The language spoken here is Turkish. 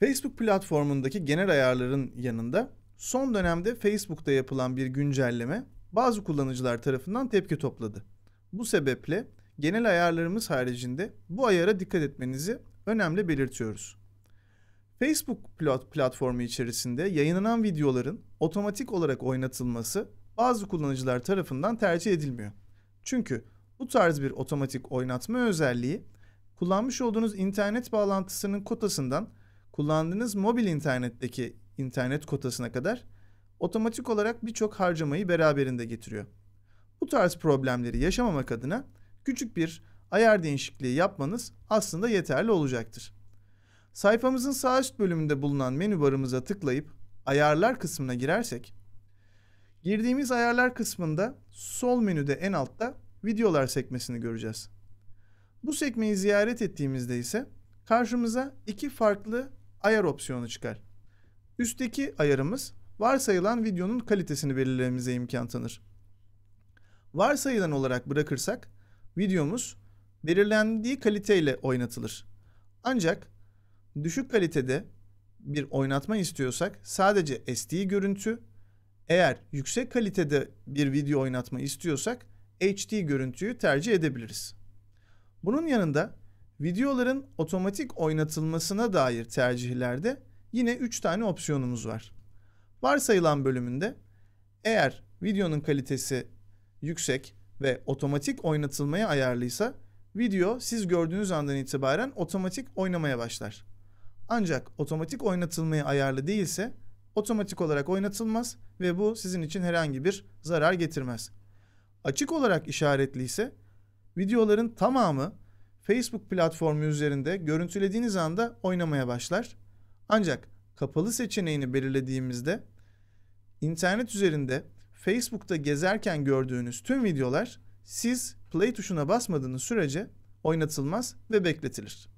Facebook platformundaki genel ayarların yanında son dönemde Facebook'ta yapılan bir güncelleme bazı kullanıcılar tarafından tepki topladı. Bu sebeple genel ayarlarımız haricinde bu ayara dikkat etmenizi önemli belirtiyoruz. Facebook platformu içerisinde yayınlanan videoların otomatik olarak oynatılması bazı kullanıcılar tarafından tercih edilmiyor. Çünkü bu tarz bir otomatik oynatma özelliği kullanmış olduğunuz internet bağlantısının kotasından kullandığınız mobil internetteki internet kotasına kadar otomatik olarak birçok harcamayı beraberinde getiriyor. Bu tarz problemleri yaşamamak adına küçük bir ayar değişikliği yapmanız aslında yeterli olacaktır. Sayfamızın sağ üst bölümünde bulunan menü barımıza tıklayıp ayarlar kısmına girersek girdiğimiz ayarlar kısmında sol menüde en altta videolar sekmesini göreceğiz. Bu sekmeyi ziyaret ettiğimizde ise karşımıza iki farklı ayar opsiyonu çıkar. Üstteki ayarımız varsayılan videonun kalitesini belirlememize imkan tanır. Varsayılan olarak bırakırsak videomuz belirlendiği kaliteyle oynatılır. Ancak düşük kalitede bir oynatma istiyorsak sadece SD görüntü, eğer yüksek kalitede bir video oynatma istiyorsak HD görüntüyü tercih edebiliriz. Bunun yanında videoların otomatik oynatılmasına dair tercihlerde yine 3 tane opsiyonumuz var. Varsayılan bölümünde eğer videonun kalitesi yüksek ve otomatik oynatılmaya ayarlıysa video siz gördüğünüz andan itibaren otomatik oynamaya başlar. Ancak otomatik oynatılmaya ayarlı değilse otomatik olarak oynatılmaz ve bu sizin için herhangi bir zarar getirmez. Açık olarak işaretli ise videoların tamamı Facebook platformu üzerinde görüntülediğiniz anda oynamaya başlar. Ancak kapalı seçeneğini belirlediğimizde internet üzerinde Facebook'ta gezerken gördüğünüz tüm videolar siz play tuşuna basmadığınız sürece oynatılmaz ve bekletilir.